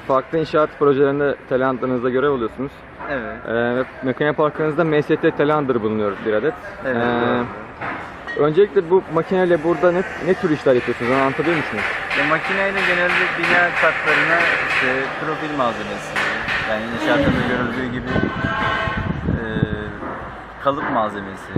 farklı inşaat projelerinde Telehandlarınızda görev alıyorsunuz. Evet. Ee, makine parkınızda MST Telehandler bulunuyor bir adet. Evet. Ee, öncelikle bu makineyle burada ne, ne tür işler yapıyorsunuz? Onu anlatabilir misiniz? Ya makineyle genelde bina katlarına işte profil malzemesi, yani inşaatında görüldüğü gibi e, kalıp malzemesi,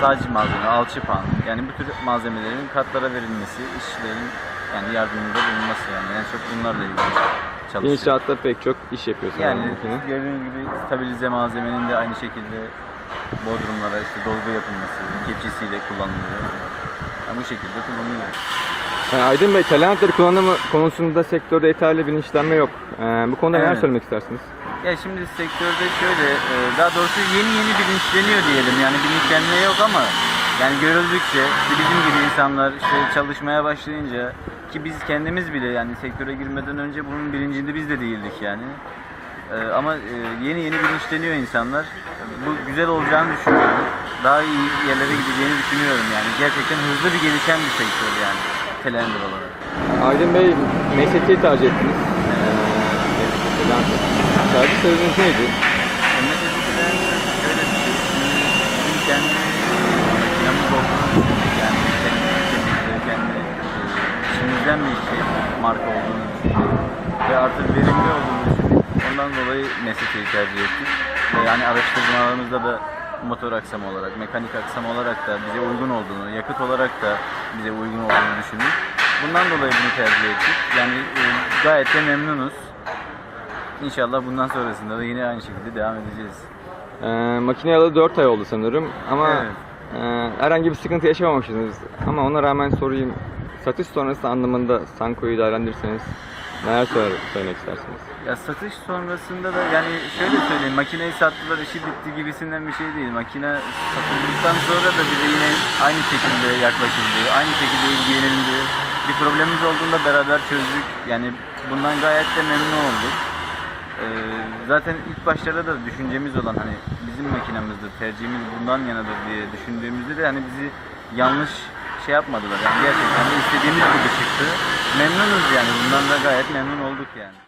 sac malzeme, alçıpan yani bu tür malzemelerin katlara verilmesi, işçilerin yani yardımında bulunması yani. En çok bunlarla ilgili çalışıyor. İnşaatta pek çok iş yapıyorsunuz. Yani gördüğünüz gibi stabilize malzemenin de aynı şekilde bodrumlara işte dolgu yapılması, kepçesiyle kullanılıyor. Yani bu şekilde kullanılıyor. Aydın Bey, Telehandler kullanımı konusunda sektörde yeterli bilinçlenme yok. Ee, bu konuda neler Evet. söylemek istersiniz? Ya şimdi sektörde şöyle, e, daha doğrusu yeni yeni bilinçleniyor diyelim. Yani bilinçlenme yok ama yani görüldükçe bizim gibi insanlar işte çalışmaya başlayınca ki biz kendimiz bile yani sektöre girmeden önce bunun bilincinde biz de değildik yani. E, ama e, yeni yeni bilinçleniyor insanlar. Bu güzel olacağını düşünüyorum. Daha iyi yerlere gideceğini düşünüyorum yani. Gerçekten hızlı bir gelişen bir sektör yani. Telehandler olarak. Aydın Bey, MST'yi tercih ettiniz. Ee, tercih sebebiniz neydi? Memleketinden şöyle bir şey, bizim kendi makinamız olduğunu düşündük yani kendi ülkemizde, kendi e, içimizden bir şey, marka olduğunu düşündük ve artık verimli olduğunu düşündük. Ondan dolayı Mesut'u tercih ettik ve yani araştırmalarımızda da motor aksam olarak, mekanik aksam olarak da bize uygun olduğunu, yakıt olarak da bize uygun olduğunu düşündük. Bundan dolayı bunu tercih ettik. Yani e, gayet de memnunuz. İnşallah bundan sonrasında da yine aynı şekilde devam edeceğiz. Ee, makine alalı 4 ay oldu sanırım ama Evet. e, herhangi bir sıkıntı yaşamamışsınız. Ama ona rağmen sorayım, satış sonrası anlamında Sanko'yu değerlendirirseniz neler söyle- söylemek istersiniz? Ya satış sonrasında da yani şöyle söyleyeyim makineyi sattılar işi bitti gibisinden bir şey değil. Makine satıldıktan sonra da bize yine aynı şekilde yaklaşıldı, aynı şekilde ilgilenildi. Bir problemimiz olduğunda beraber çözdük. Yani bundan gayet de memnun olduk. Ee, zaten ilk başlarda da düşüncemiz olan hani bizim makinemizdir, tercihimiz bundan yanadır diye düşündüğümüzde de hani bizi yanlış şey yapmadılar. Yani gerçekten istediğimiz gibi çıktı. Memnunuz yani bundan da gayet memnun olduk yani.